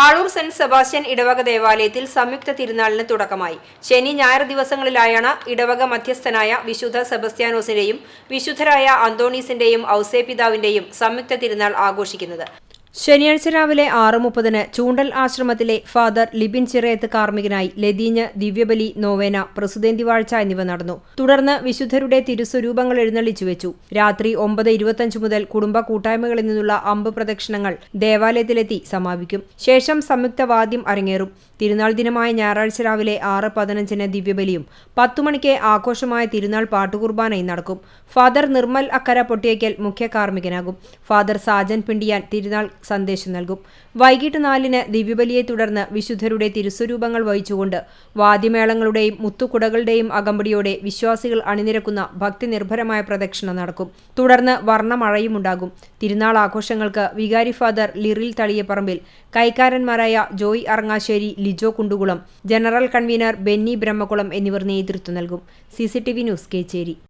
Aloor saint Sebastian ഇടവക ദേവാലയത്തിൽ സംയുക്ത തിരുനാളിന് തുടക്കമായി. ശനി ഞായർ ദിവസങ്ങളിലായാണ് ഇടവക മധ്യസ്ഥനായ വിശുദ്ധ സെബസ്ത്യാനോസിന്റെയും വിശുദ്ധരായ അന്തോണീസിന്റെയും ഔസേപിതാവിന്റെയും സംയുക്ത തിരുനാൾ ആഘോഷിക്കുന്നത്. ശനിയാഴ്ച രാവിലെ ആറ് മുപ്പതിന് ചൂണ്ടൽ ആശ്രമത്തിലെ ഫാദർ ലിബിൻ ചിറയത്ത് കാർമ്മികനായി ലതീഞ്ഞ് ദിവ്യബലി നോവേന പ്രസിദ്ധേന്തി വാഴ്ച എന്നിവ നടന്നു. തുടർന്ന് വിശുദ്ധരുടെ തിരുസ്വരൂപങ്ങൾ എഴുന്നള്ളിച്ചു വെച്ചു. രാത്രി ഒമ്പത് ഇരുപത്തഞ്ച് മുതൽ കുടുംബ കൂട്ടായ്മകളിൽ നിന്നുള്ള അമ്പ് പ്രദക്ഷിണങ്ങൾ ദേവാലയത്തിലെത്തി സമാപിക്കും. ശേഷം സംയുക്ത വാദ്യം അരങ്ങേറും. തിരുനാൾ ദിനമായ ഞായറാഴ്ച രാവിലെ ആറ് പതിനഞ്ചിന് ദിവ്യബലിയും പത്തു മണിക്ക് ആഘോഷമായ തിരുനാൾ പാട്ടുകുർബാനയും നടക്കും. ഫാദർ നിർമ്മൽ അക്കര പൊട്ടിയേക്കൽ മുഖ്യ കാർമ്മികനാകും. ഫാദർ സാജൻ പിണ്ടിയാൻ തിരുനാൾ സന്ദേശം നൽകും. വൈകിട്ട് നാലിന് ദിവ്യബലിയെ തുടർന്ന് വിശുദ്ധരുടെ തിരുസ്വരൂപങ്ങൾ വഹിച്ചുകൊണ്ട് വാദ്യമേളങ്ങളുടെയും മുത്തുകുടകളുടെയും അകമ്പടിയോടെ വിശ്വാസികൾ അണിനിരക്കുന്ന ഭക്തിനിർഭരമായ പ്രദക്ഷിണ നടക്കും. തുടർന്ന് വർണമഴയുമുണ്ടാകും തിരുനാൾ ആഘോഷങ്ങൾക്ക് വികാരി ഫാദർ ലിറിൽ തളിയപ്പറമ്പിൽ കൈക്കാരന്മാരായ ജോയ് അറങ്ങാശ്ശേരി ലിജോ കുണ്ടുകുളം ജനറൽ കൺവീനർ ബെന്നി ബ്രഹ്മകുളം എന്നിവർ നേതൃത്വം നൽകും. C News Kechery.